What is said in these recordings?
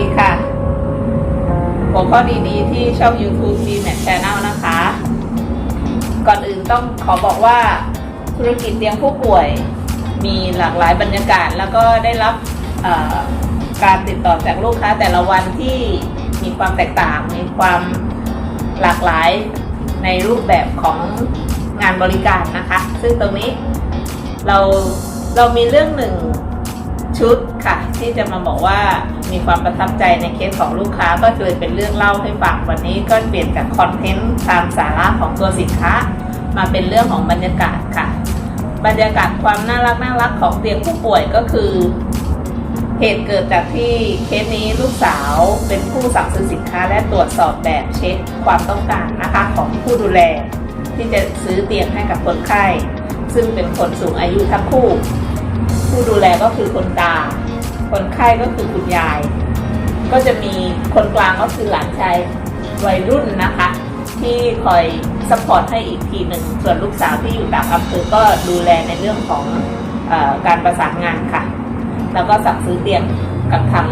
ดีค่ะหัวข้อดีๆที่ช่อง YouTube d m a t Channel นะคะ ก่อนอื่นต้องขอบอกว่าธุรกิจเตียงผู้ป่วย มีหลากหลายบรรยากาศ แล้วก็ได้รับการติดต่อจากลูกค้าแต่ละวันที่มีความแตกต่าง มีความหลากหลายในรูปแบบของงานบริการนะคะ ซึ่งตรงนี้เราเรามีเรื่องหนึ่ง ชุดค่ะ ที่จะมาบอกว่ามีความประทับใจในเคสของลูกค้าก็เลยเป็นเรื่องเล่าให้ฟังวันนี้ก็เปลี่ยนจากคอนเทนต์ตามสาระของตัวสินค้า มาเป็นเรื่องของบรรยากาศค่ะ บรรยากาศความน่ารักน่ารักของเตียงผู้ป่วยก็คือเหตุเกิดจากที่เคสนี้ลูกสาวเป็นผู้สั่งซื้อสินค้าและตรวจสอบแบบเช็คความต้องการนะคะของผู้ดูแล ที่จะซื้อเตียงให้กับคนไข้ ซึ่งเป็นคนสูงอายุทั้งคู่ ผู้ดูแลก็คือคนตา คนไข้ก็คือคุณยาย ก็จะมีคนกลางก็คือหลานชายวัยรุ่นนะคะ ที่คอยสปอร์ตให้อีกทีหนึ่ง ส่วนลูกสาวที่อยู่ต่างอำเภอก็ดูแลในเรื่องของออการประสานงานค่ะ แล้วก็สั่งซื้อเตียงกับทาง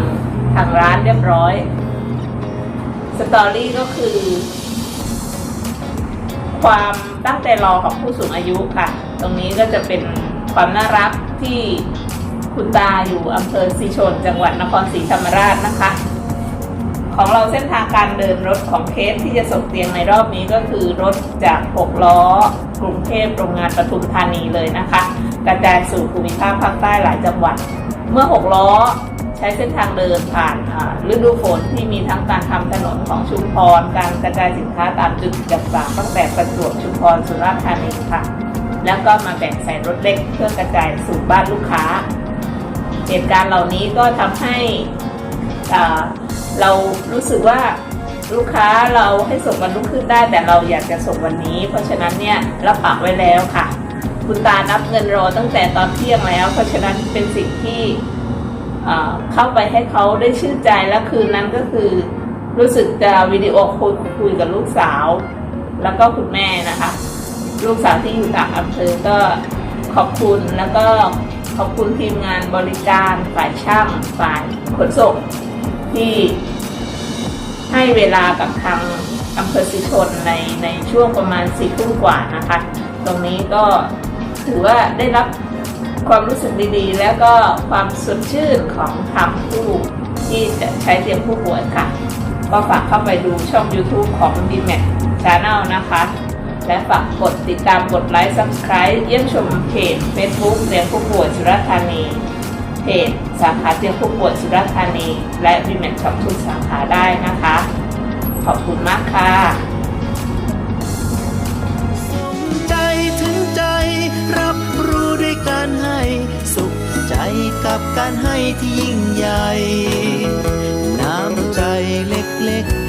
ทางร้านเรียบร้อย สตอรี่ก็คือ ความตั้งใจรอของผู้สูงอายุค่ะ ตรงนี้ก็จะเป็น ความน่ารักที่คุณตาอยู่อำเภอสีชน จังหวัดนครศรีธรรมราชนะคะ ของเราเส้นทางการเดินรถของเคสที่จะส่งเตียงในรอบนี้ก็คือรถจาก6ล้อกรุงเทพโรงงานปทุมธานีเลยนะคะ กระจายสู่ภูมิภาคภาคใต้หลายจังหวัด เมื่อ 6 ล้อใช้เส้นทางเดินผ่านฤดูฝนที่มีทั้งการทำถนนของชุมพร การกระจายสินค้าตามจุดต่างตั้งแต่ประจวบชุมพรสุราษฎร์ธานีค่ะ แล้วก็มาแบ่งใส่รถเล็กเพื่อกระจายสู่บ้านลูกค้า เหตุการณ์เหล่านี้ก็ทำให้เรารู้สึกว่าลูกค้าเราให้ส่งวันรุ่งขึ้นได้ แต่เราอยากจะส่งวันนี้ เพราะฉะนั้นเนี่ยรับปากไว้แล้วค่ะ คุณตานับเงินรอตั้งแต่ตอนเที่ยงแล้ว เพราะฉะนั้นเป็นสิ่งที่เข้าไปให้เขาได้ชื่นใจและคืนนั้นก็คือรู้สึกจะวิดีโอคุยคุยกับลูกสาว แล้วก็คุณแม่นะคะ ลูกสาวที่อยู่ต่างอำเภอก็ขอบคุณแล้วก็ขอบคุณทีมงานบริการฝ่ายช่างฝ่ายขนส่งที่ให้เวลากับทางอำเภอสิชนในในช่วงประมาณสี่ทุ่มกว่านะคะ ตรงนี้ก็ถือว่าได้รับความรู้สึกดีๆ แล้วก็ความสดชื่นของทางผู้ที่จะใช้เตียงผู้ป่วยค่ะ ก็ฝากเข้าไปดูช่อง YouTube ของ d m a x Channel นะคะ และฝากกดติดตามกดไลค์ Subscribe เยี่ยมชมเพจ Facebook เตียงผู้ป่วยสุราษฎร์ธานี เพจสาขาเตียงผู้ป่วยสุราษฎร์ธานี และ d m a x Shop ทุกสาขาได้นะคะ ขอบคุณมากค่ะใจถึงใจรับรู้ด้วยการให้ สุขใจกับการให้ที่ยิ่งใหญ่ น้ำใจเล็กๆ